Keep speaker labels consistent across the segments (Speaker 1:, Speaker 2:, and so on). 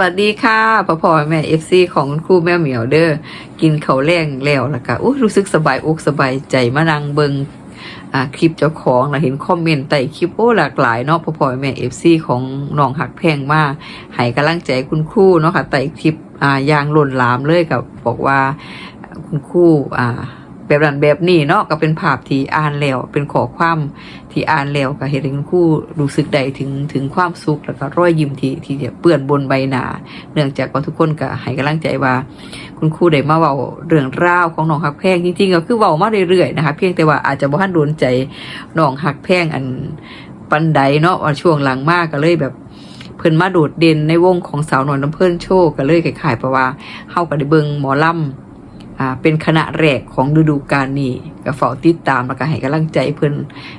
Speaker 1: วัสดีค่ะพ่อพ่อแม่เอฟซีของคุณครูแม่เหมียวเด้อกินเขาแรงแล้วล้วก็อู้รู้สึกสบายอกสบายใจมานังเบิงอ่าคลิปเจ้าของแล้วเห็นคอมเมนต์ใต้คลิปโอ้หลากหลายเนาะพ่อพ่อแม่เอฟซีของน้องหักแพงมาให้กำลังใจคุณครูเนาะค่ะใต้คลิปอ่ายางหล่นหลามเลยกับบอกว่าคุณครูอ่า แบบนั้นแบบนี้เนาะก็เป็นภาพที่อ่านแล้ว เป็นขอความที่อ่านแล้วก็เห็นคุณครู่รู้สึกใดถึงถึงความสุขแล้วก็รอยยิ้มที่ที่จะเปื้อนบนใบหน้าเนื่องจากว่าทุกคนก็ให้กำลังใจว่า คุณครูได้มาเว้าเรื่องราวของน้องหักแพงจริงๆก็คือเว้ามาเรื่อยๆนะคะเพียงแต่ว่าอาจจะบ่ทันโดนใจน้องหักแพงอันปันใดเนาะช่วงหลังมากก็เลยแบบเพิ่นมาโดดเด่นในวงของสาวหน่อยน้ำเพิ่นโชว์ก็เลยคล้ายๆเพราะว่าเฮาก็ได้เบิ่งหมอลำ อ่าเป็นคณะแรกของฤดูกาลนี้ก็เฝ้าติดตามแล้วก็ให้กำลังใจเพิ่น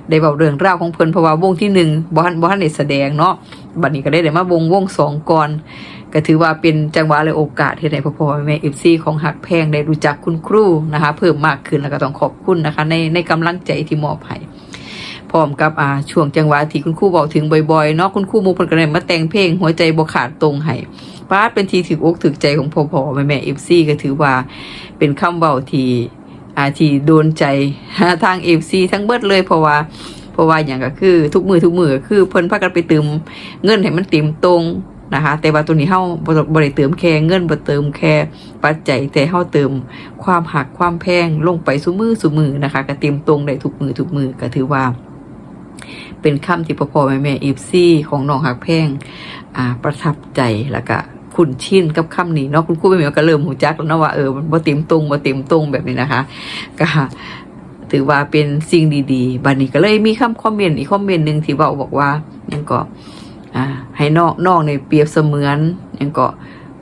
Speaker 1: ได้เว้าเรื่องราวของเพิ่นเพราะว่าวงที่หนึ่งบ่ทันบ่ทันได้แสดงเนาะบัดนี้ก็ได้ได้มาวงวงสองก่อนก็ถือว่าเป็นจังหวะและโอกาสที่ให้พ่อพ่อแม่ FC ของหักแพงได้รู้จักคุณครูนะคะ เพิ่มมากขึ้นแล้วก็ต้องขอบคุณนะคะ ในในกำลังใจที่มอบให้พร้อมกับอ่าช่วงจังหวะที่คุณครูบอกถึงบ่อยๆเนาะคุณครูมูเพิ่นก็ได้มาแต่งเพลงหัวใจบ่ขาดตรงให้ ปาดเป็นทีถึกอกถึกใจของพ่อพ่อแม่แม่เอฟซีก็ถือว่าเป็นคำเบาทีอาทีโดนใจทางเอฟซีทั้งเบิดเลยเพราะว่าเพราะว่าอย่างก็คือทุกมือทุกมือคือเพิ่นพากันไปเติมเงินให้มันเต็มตรงนะคะ แต่ว่าตัวนี้เฮาบ่บ่ได้เติมแค่เงินบ่เติมแค่ปัจจัยแต่เฮาเติมความหักความแพงลงไปซุมือซุมือนะคะก็เต็มตรงได้ทุกมือทุกมือก็ถือว่า เป็นคำที่พ่อพ่อแม่แม่เอฟซีของน้องหักแพงอ่าประทับใจแล้วก็ คุ้นชินกับคำนี้เนาะคุณครูไม่เหมียวก็เริ่มหูจักแล้วเนาะว่าเออมันบ่เต็มตรงบ่เต็มตรงแบบนี้นะคะก็ถือว่าเป็นสิ่งดีๆ บัดนี้ก็เลยมีคำคอมเมนต์อีกคอมเมนต์หนึ่งที่เบ้าบอกว่ายังก็อ่าให้นอกนอกในเปรียบเสมือนยังก็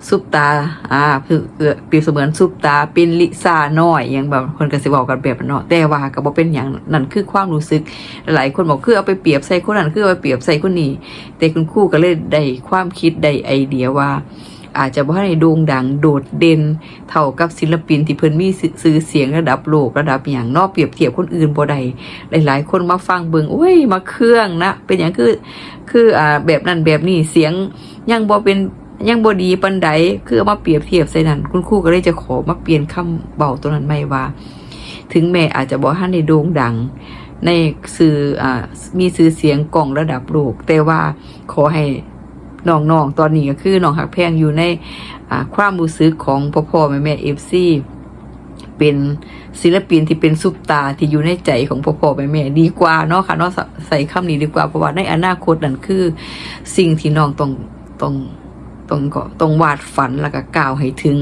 Speaker 1: ซุปตา อ่าคือเปรียบเสมือนซุปตา เป็นลิซ่าน้อยอย่างแบบคนก็สิบอกกันแบบนั้นเนาะแต่ว่าก็บ่เป็นอย่างนั่นคือความรู้สึก หลายคนบอกคือเอาไปเปรียบใส่คนนั้นคือเอาไปเปรียบใส่คนนี้ แต่คุณครูก็เลยได้ความคิดได้ไอเดียว่าอาจจะบ่ให้โด่งดังโดดเด่นเท่ากับศิลปินที่เพิ่นมีซื้อเสียงระดับโลกระดับอย่างนอกเปรียบเทียบคนอื่นบ่ได้หลาย ๆ คนมาฟังเบิงโอ้ยมาเครื่องนะเป็นอย่างคือคืออ่าแบบนั้นแบบนี้เสียงยังบ่เป็น ยังบดีปานใดคือเอามาเปรียบเทียบใส่นั่นคุณครูก็เลยจะขอมาเปลี่ยนคำเบาตัวนั้นใหม่ว่า ถึงแม้อาจจะบ่ทันได้โด่งดัง ในสื่ออ่ามีสื่อเสียงกล่องระดับโลก แต่ว่าขอให้น้องๆตอนนี้ก็คือน้องหักแพงอยู่ในอ่าความรู้สึกของพ่อพ่อแม่แม่เอฟซีเป็นศิลปินที่เป็นซุปตาที่อยู่ในใจของพ่อพ่อแม่แม่ดีกว่าเนาะค่ะเนาะใส่คำนี้ดีกว่าเพราะว่าในอนาคตนั่นคือ สิ่งที่น้องต้องต้อง ต้องก็ต้องวาดฝันแล้วก็ก้าวให้ถึง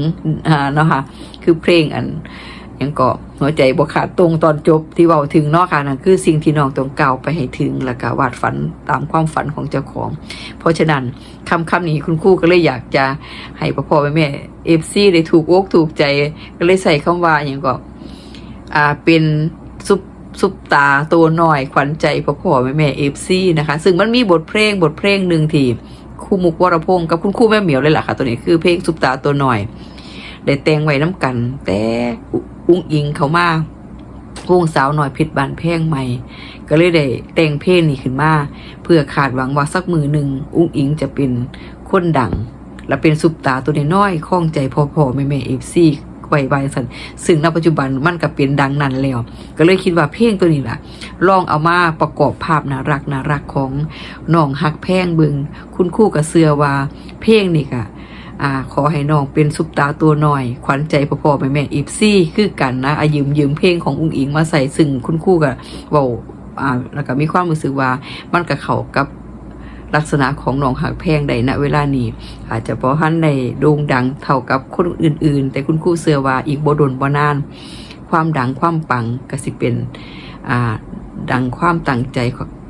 Speaker 1: อ่าเนาะค่ะคือเพลงอันยังก็หัวใจบ่ขาดตรงตอนจบที่เว้าถึงเนาะค่ะนั่นคือสิ่งที่น้องต้องก้าวไปให้ถึงแล้วก็วาดฝันตามความฝันของเจ้าของ เพราะฉะนั้นคำคำนี้คุณครูก็เลยอยากจะให้พ่อพ่อแม่แม่เอฟซีได้ถูกอกถูกใจก็เลยใส่คำว่าอย่างก็อ่าเป็นซุปซุปตาตัวหน่อยขวัญใจพ่อพ่อแม่แม่เอฟซีนะคะ ซึ่งมันมีบทเพลงบทเพลงหนึ่งที่ ครูมุกวรพงศ์กับคุณครูแม่เหมียวเลยล่ะค่ะ ตัวนี้คือเพลงสุปตาตัวหน่อย ได้แต่งไว้น้ำกัน แต่อุ้งอิงเขามาวงสาวหน่อยผิดบานแพงใหม่ ก็เลยได้แต่งเพลงนี้ขึ้นมา เพื่อขาดหวังว่าสักมือหนึ่งอุ้งอิงจะเป็นคนดัง และเป็นสุปตาตัวน้อยๆข้องใจพ่อๆแม่แม่เอฟซี ไวไวสันซึ่งณปัจจุบันมันก็เป็นดังนั้นแล้ว ก็เลยคิดว่าเพลงตัวนี้ล่ะ ลองเอามาประกอบภาพน่ารักน่ารักของน้องฮักแพงเบิงคุณคู่กับเสือว่าเพลงนี่ค่ะอ่าขอให้น้องเป็นซุปตาตัวหน่อย ขวัญใจพ่อพ่อแม่แม่อีฟซี่คือกันนะอายืมยืมเพลงของอุ้งอิงมาใส่ซึ่งคุณคู่กับว่าอ่าแล้วก็มีความรู้สึกว่ามันกับเขากับ ลักษณะของน้องหักแพงใดณเวลานี้ อาจจะพอหันในโด่งดังเท่ากับคนอื่น ๆ แต่คุณครู่เสือว่าอีกบ่ดนบ่นาน ความดังความปังก็สิเป็นอ่าดังความตั้งใจ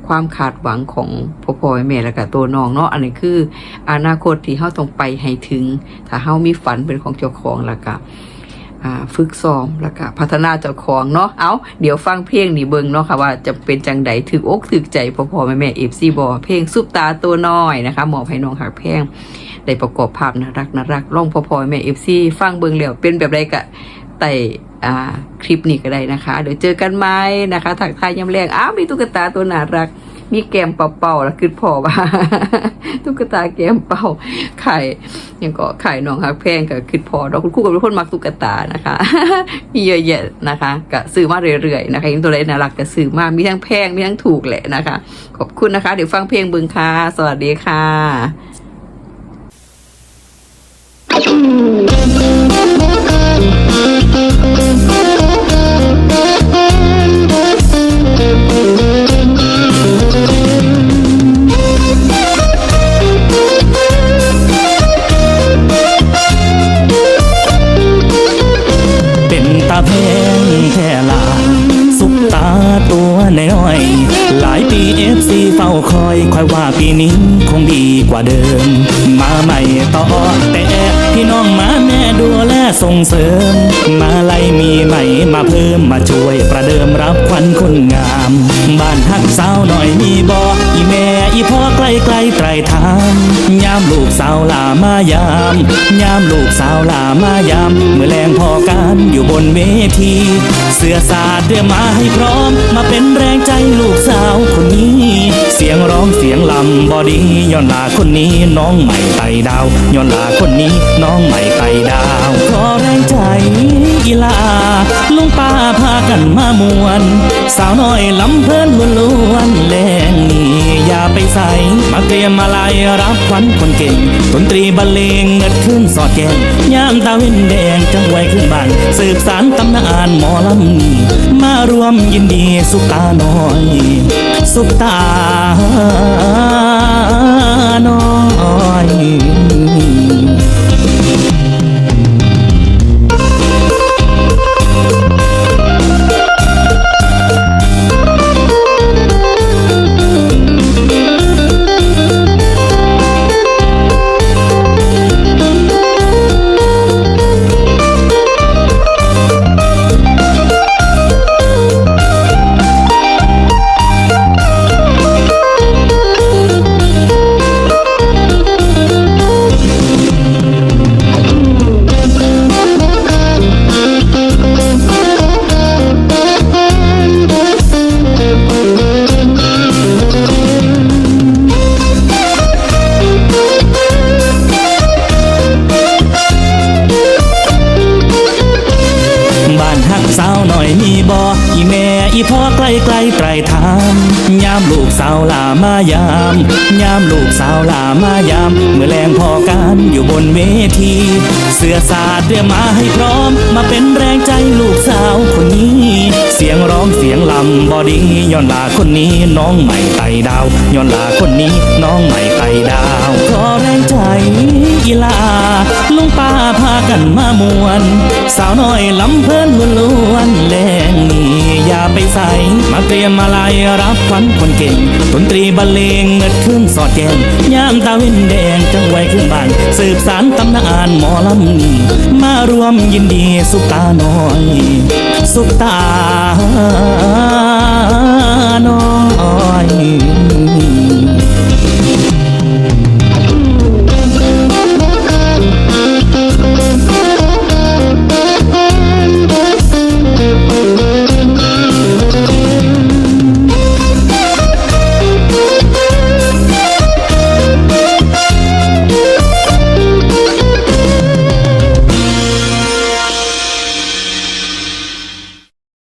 Speaker 1: ความคาดหวังของพ่อพ่อแม่แล้วก็ตัวน้องเนาะอันนี้คืออนาคตที่เฮาต้องไปให้ถึง ถ้าเฮามีฝันเป็นของเจ้าของแล้วก็ ฝึกซ้อมแล้วก็พัฒนาเจ้าของเนาะเอาเดี๋ยวฟังเพลงนี่เบิ่งเนาะค่ะว่าจะเป็นจังใดถึกอกถึกใจพ่อพ่อแม่แม่ FC บ่เพลงซุปตาตัวน้อยนะคะหมอบให้น้องหักแพงได้ประกอบภาพน่ารักน่ารักลองพ่อพ่อแม่ FC ฟังเบิ่งแล้วเป็นแบบใดก็ไต่อ่าคลิปนี้ก็ได้นะคะ เดี๋ยวเจอกันไหมนะคะถักทายยำแรงอ้าวมีตุ๊กตาตัวน่ารัก มีแกมเป่าๆแล้วคือพอว่าตุ๊กตาแกมเป่าไข่ยังก็ไข่น้องฮักแพงก็คือพอเราคุณคู่กับทุกคนมักตุ๊กตานะคะ มีเยอะแยะนะคะก็ซื้อมาเรื่อยๆนะคะยังตัวเล็กน่ารักก็ซื้อมามีทั้งแพงมีทั้งถูกแหละนะคะ ขอบคุณนะคะ เดี๋ยวฟังเพลงบึงค่ะสวัสดีค่ะ
Speaker 2: นี้คงดีกว่าเดิม มาใหม่ต่อแต่พี่น้องมาแม่ดูแล ส่งเสริม มาไลมีใหม่มาเพิ่มมาช่วยประเดิมรับควันคนงาม บ้านฮักสาวหน่อยมีบออีแม่อีพ่อใกล้ใกลไตรทางยามลูกสาวลามายามยามลูกสาวลามายามเมื่อแรงพอกันอยู่บนเวที เสื้อสาดเตรียมมาให้พร้อม มาเป็นแรงใจลูกสาวคนนี้ เสียงร้องเสียงลำบอดีย้อนลาคนนี้น้องใหม่ไต่ดาวย้อนลาคนนี้น้องใหม่ไต่ดาวขอแรงใจอีลาลุงป้าพากันมามวน สาวน้อยลำเพลินล้วนๆแรงนี่อย่าไปใส่มาเตรียมมาลายรับขวัญคนเก่งดนตรีบรรเลงเงิดขึ้นสอดแกงยามตาเว้นแดงจังไวขึ้นบ้านสืบสารตำนานหมอลำนี้มารวมยินดีสุตาน้อย สุตาน้อย สาวลามายาม ยามลูกสาวลามายาม เมื่อแรงพอกันอยู่บนเวที เสื้อสาดเตรียมมาให้พร้อม มาเป็นแรงใจลูกสาวคนนี้ เสียงร้องเสียงลำบอดีย้อนลาคนนี้น้องใหม่ไต่ดาวย้อนลาคนนี้น้องใหม่ไต่ดาวขอแรงใจอีลาลุงป้าพากันมามวน สาวน้อยลำเพลินล้วนแรงนี่อย่าไปใส่มาเตรียมมาลายรับขวัญคนเก่งดนตรีบรรเลงเงิดขึ้นสอดแกงยามตาเว้นแดงจังไว้ขึ้นบ้าน สืบสารตำนานหมอลำนี้มารวมยินดีสุตาน้อย สุตาน้อย